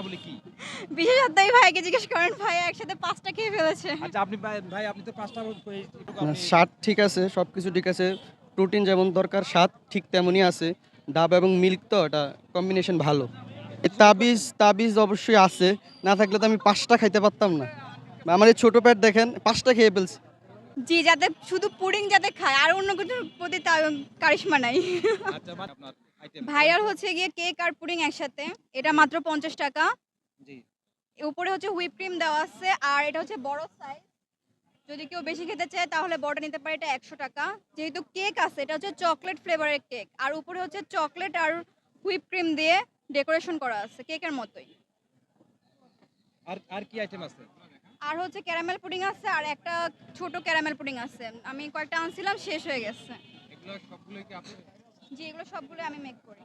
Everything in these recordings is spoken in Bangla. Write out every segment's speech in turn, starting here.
গুণাবলী কি? বিশেষত এই ভাইকে জিজ্ঞেস করেন ভাই একসাথে পাঁচটা খেয়ে ফেলেছে? আচ্ছা আপনি ভাই আপনি তো পাঁচটা স্বাদ ঠিক আছে সব কিছু ঠিক আছে। প্রোটিন যেমন দরকার স্বাদ ঠিক তেমনই আছে। ডাব এবং মিল্ক তো এটা কম্বিনেশন ভালো। তাবিজ তাবিজ অবশ্যই আছে। না থাকলে তো আমি পাঁচটা খাইতে পারতাম না। আমার এই ছোটো প্যাট দেখেন পাঁচটা খেয়ে ফেলছি। জি যাতে শুধু পুডিং যাতে খায় আর অন্য কিছুর প্রতি কারিশমা নাই। আচ্ছা ভাইরাল হচ্ছে গিয়ে কেক আর পুডিং একসাথে। এটা মাত্র পঞ্চাশ টাকা। জি। উপরে হচ্ছে হুইপ ক্রিম দেওয়া আছে আর এটা হচ্ছে বড় সাইজ যদি কেউ বেশি খেতে চায় তাহলে বড়টা নিতে পারে এটা একশো টাকা। যেহেতু কেক আছে এটা হচ্ছে চকলেট ফ্লেভারের কেক আর উপরে হচ্ছে চকলেট আর হুইপ ক্রিম দিয়ে ডেকোরেশন করা আছে কেকের মতোই। আর আর কি আইটেম আছে? আর হচ্ছে ক্যারামেল পুডিং আছে আর একটা ছোট ক্যারামেল পুডিং আছে। আমি কয়েকটা আনছিলাম শেষ হয়ে গেছে। এগুলো সবগুলো কি আপনি জি এগুলো সবগুলো আমি মেক করি।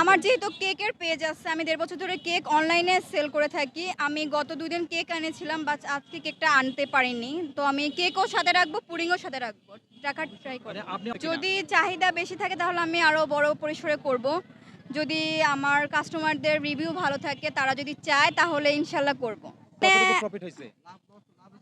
আমার যেহেতু কেকের পেজ আছে আমি দেড় বছর ধরে কেক অনলাইনে সেল করে থাকি। আমি গত দুই দিন কেক এনেছিলাম বাট আজকে কেকটা আনতে পারিনি। তো আমি কেকও সাথে রাখব পুডিংও সাথে রাখব। রাখার ট্রাই করি যদি চাহিদা বেশি থাকে তাহলে আমি আরও বড় পরিসরে করব। যদি আমার কাস্টমারদের রিভিউ ভালো থাকে তারা যদি চায় তাহলে ইনশাল্লাহ করব।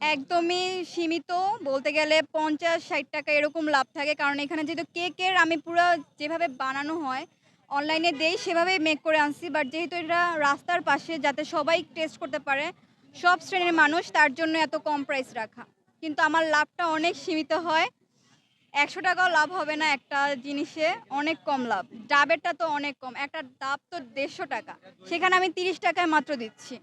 একদমই সীমিত। বলতে গেলে পঞ্চাশ, ষাট টাকা এরকম লাভ থাকে। কারণ এখানে যেহেতু কেকের আমি পুরো যেভাবে বানানো হয়, অনলাইনে দেই সেভাবেই মেক করে আনছি। বাট যেহেতু এটা রাস্তার পাশে যাতে সবাই টেস্ট করতে পারে, সব শ্রেণির মানুষ, তার জন্য এত কম প্রাইস রাখা। কিন্তু আমার লাভটা অনেক সীমিত হয়। একশো টাকাও লাভ হবে না একটা জিনিসে, অনেক কম লাভ। ডাবেরটা তো অনেক কম। একটা ডাব তো দেড়শো টাকা। সেখানে আমি তিরিশ টাকায় মাত্র দিচ্ছি।